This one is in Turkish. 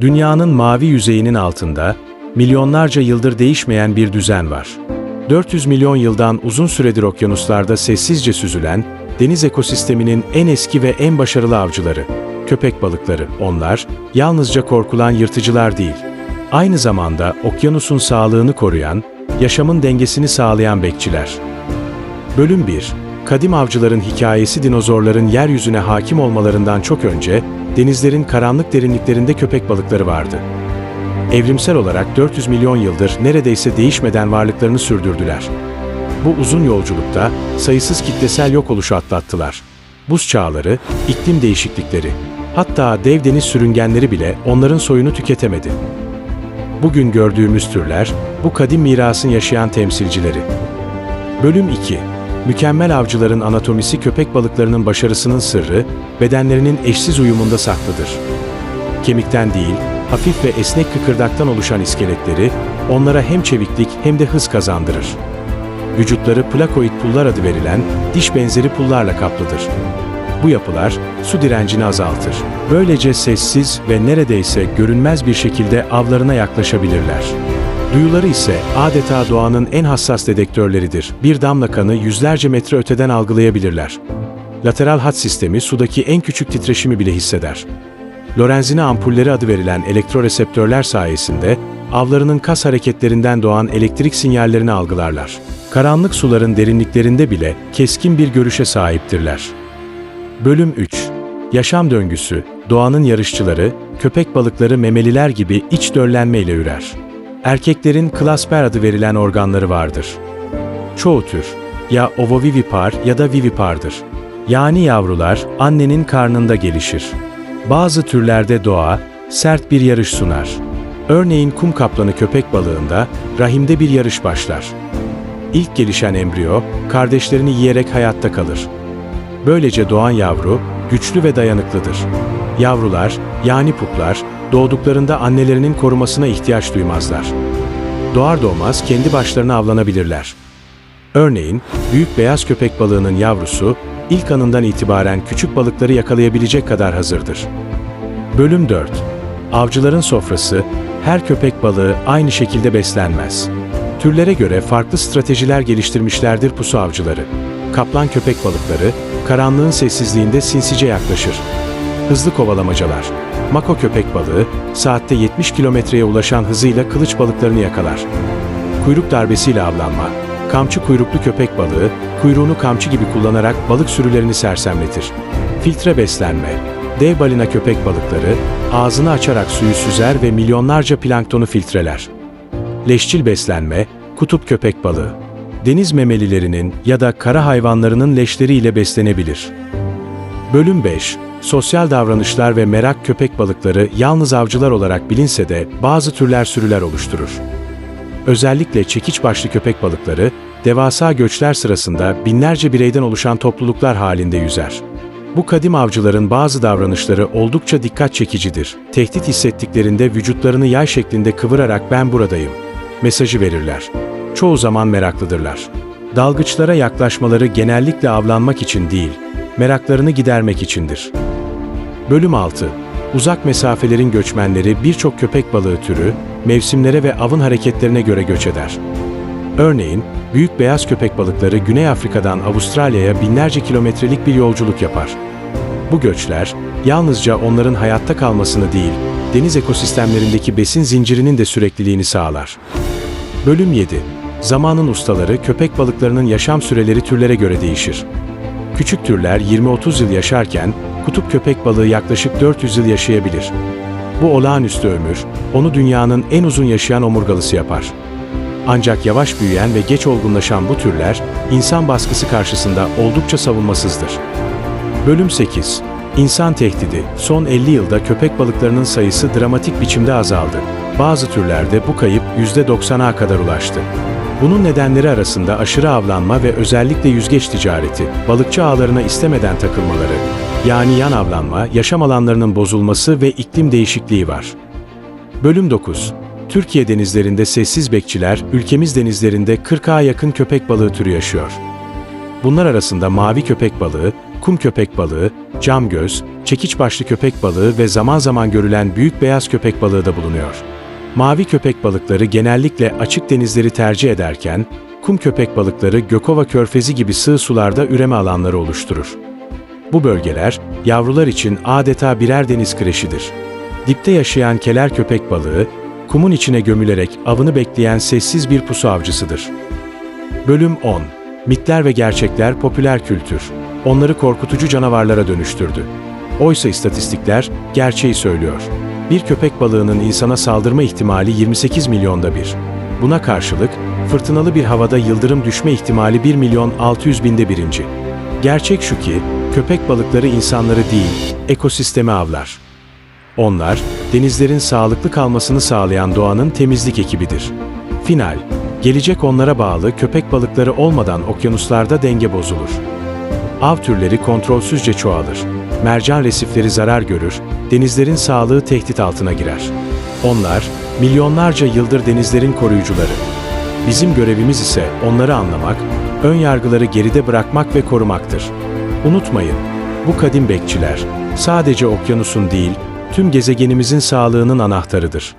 Dünyanın mavi yüzeyinin altında, milyonlarca yıldır değişmeyen bir düzen var. 400 milyon yıldan uzun süredir okyanuslarda sessizce süzülen, deniz ekosisteminin en eski ve en başarılı avcıları, köpek balıkları. Onlar, yalnızca korkulan yırtıcılar değil, aynı zamanda okyanusun sağlığını koruyan, yaşamın dengesini sağlayan bekçiler. Bölüm 1 Kadim avcıların hikayesi dinozorların yeryüzüne hakim olmalarından çok önce, denizlerin karanlık derinliklerinde köpek balıkları vardı. Evrimsel olarak 400 milyon yıldır neredeyse değişmeden varlıklarını sürdürdüler. Bu uzun yolculukta sayısız kitlesel yok oluşu atlattılar. Buz çağları, iklim değişiklikleri, hatta dev deniz sürüngenleri bile onların soyunu tüketemedi. Bugün gördüğümüz türler, bu kadim mirasın yaşayan temsilcileri. Bölüm 2 Mükemmel avcıların anatomisi köpek balıklarının başarısının sırrı, bedenlerinin eşsiz uyumunda saklıdır. Kemikten değil, hafif ve esnek kıkırdaktan oluşan iskeletleri, onlara hem çeviklik hem de hız kazandırır. Vücutları plakoid pullar adı verilen diş benzeri pullarla kaplıdır. Bu yapılar su direncini azaltır. Böylece sessiz ve neredeyse görünmez bir şekilde avlarına yaklaşabilirler. Duyuları ise adeta doğanın en hassas dedektörleridir. Bir damla kanı yüzlerce metre öteden algılayabilirler. Lateral hat sistemi sudaki en küçük titreşimi bile hisseder. Lorenzine ampulleri adı verilen elektroreseptörler sayesinde avlarının kas hareketlerinden doğan elektrik sinyallerini algılarlar. Karanlık suların derinliklerinde bile keskin bir görüşe sahiptirler. Bölüm 3 Yaşam döngüsü, doğanın yarışçıları, köpek balıkları memeliler gibi iç döllenmeyle ürer. Erkeklerin klasper adı verilen organları vardır. Çoğu tür, ya ovovivipar ya da vivipardır. Yani yavrular annenin karnında gelişir. Bazı türlerde doğa, sert bir yarış sunar. Örneğin kum kaplanı köpek balığında, rahimde bir yarış başlar. İlk gelişen embriyo, kardeşlerini yiyerek hayatta kalır. Böylece doğan yavru, güçlü ve dayanıklıdır. Yavrular, yani puplar, doğduklarında annelerinin korumasına ihtiyaç duymazlar. Doğar doğmaz kendi başlarına avlanabilirler. Örneğin, büyük beyaz köpek balığının yavrusu, ilk anından itibaren küçük balıkları yakalayabilecek kadar hazırdır. Bölüm 4 Avcıların sofrası, her köpek balığı aynı şekilde beslenmez. Türlere göre farklı stratejiler geliştirmişlerdir pusu avcıları. Kaplan köpek balıkları, karanlığın sessizliğinde sinsice yaklaşır. Hızlı kovalamacalar. Mako köpek balığı, saatte 70 kilometreye ulaşan hızıyla kılıç balıklarını yakalar. Kuyruk darbesiyle avlanma. Kamçı kuyruklu köpek balığı, kuyruğunu kamçı gibi kullanarak balık sürülerini sersemletir. Filtre beslenme. Dev balina köpek balıkları, ağzını açarak suyu süzer ve milyonlarca planktonu filtreler. Leşçil beslenme, kutup köpek balığı. Deniz memelilerinin ya da kara hayvanlarının leşleriyle beslenebilir. Bölüm 5 Sosyal davranışlar ve merak köpek balıkları yalnız avcılar olarak bilinse de bazı türler sürüler oluşturur. Özellikle çekiç başlı köpek balıkları, devasa göçler sırasında binlerce bireyden oluşan topluluklar halinde yüzer. Bu kadim avcıların bazı davranışları oldukça dikkat çekicidir. Tehdit hissettiklerinde vücutlarını yay şeklinde kıvırarak ben buradayım mesajı verirler. Çoğu zaman meraklıdırlar. Dalgıçlara yaklaşmaları genellikle avlanmak için değil, meraklarını gidermek içindir. Bölüm 6 Uzak mesafelerin göçmenleri birçok köpek balığı türü, mevsimlere ve avın hareketlerine göre göç eder. Örneğin, büyük beyaz köpek balıkları Güney Afrika'dan Avustralya'ya binlerce kilometrelik bir yolculuk yapar. Bu göçler, yalnızca onların hayatta kalmasını değil, deniz ekosistemlerindeki besin zincirinin de sürekliliğini sağlar. Bölüm 7 Zamanın ustaları köpek balıklarının yaşam süreleri türlere göre değişir. Küçük türler 20-30 yıl yaşarken, kutup köpek balığı yaklaşık 400 yıl yaşayabilir. Bu olağanüstü ömür, onu dünyanın en uzun yaşayan omurgalısı yapar. Ancak yavaş büyüyen ve geç olgunlaşan bu türler, insan baskısı karşısında oldukça savunmasızdır. Bölüm 8 İnsan tehdidi. Son 50 yılda köpek balıklarının sayısı dramatik biçimde azaldı. Bazı türlerde bu kayıp %90'a kadar ulaştı. Bunun nedenleri arasında aşırı avlanma ve özellikle yüzgeç ticareti, balıkçı ağlarına istemeden takılmaları, yani yan avlanma, yaşam alanlarının bozulması ve iklim değişikliği var. Bölüm 9 Türkiye denizlerinde sessiz bekçiler, ülkemiz denizlerinde 40'a yakın köpek balığı türü yaşıyor. Bunlar arasında mavi köpek balığı, kum köpek balığı, cam göz, çekiç başlı köpek balığı ve zaman zaman görülen büyük beyaz köpek balığı da bulunuyor. Mavi köpek balıkları genellikle açık denizleri tercih ederken, kum köpek balıkları Gökova Körfezi gibi sığ sularda üreme alanları oluşturur. Bu bölgeler, yavrular için adeta birer deniz kreşidir. Dipte yaşayan keler köpek balığı, kumun içine gömülerek avını bekleyen sessiz bir pusu avcısıdır. Bölüm 10 Mitler ve gerçekler popüler kültür. Onları korkutucu canavarlara dönüştürdü. Oysa istatistikler gerçeği söylüyor. Bir köpek balığının insana saldırma ihtimali 28 milyonda bir. Buna karşılık fırtınalı bir havada yıldırım düşme ihtimali 1 milyon 600 binde birinci. Gerçek şu ki köpek balıkları insanları değil, ekosistemi avlar. Onlar, denizlerin sağlıklı kalmasını sağlayan doğanın temizlik ekibidir. Final, gelecek onlara bağlı köpek balıkları olmadan okyanuslarda denge bozulur. Av türleri kontrolsüzce çoğalır. Mercan resifleri zarar görür, denizlerin sağlığı tehdit altına girer. Onlar, milyonlarca yıldır denizlerin koruyucuları. Bizim görevimiz ise onları anlamak, ön yargıları geride bırakmak ve korumaktır. Unutmayın, bu kadim bekçiler sadece okyanusun değil, tüm gezegenimizin sağlığının anahtarıdır.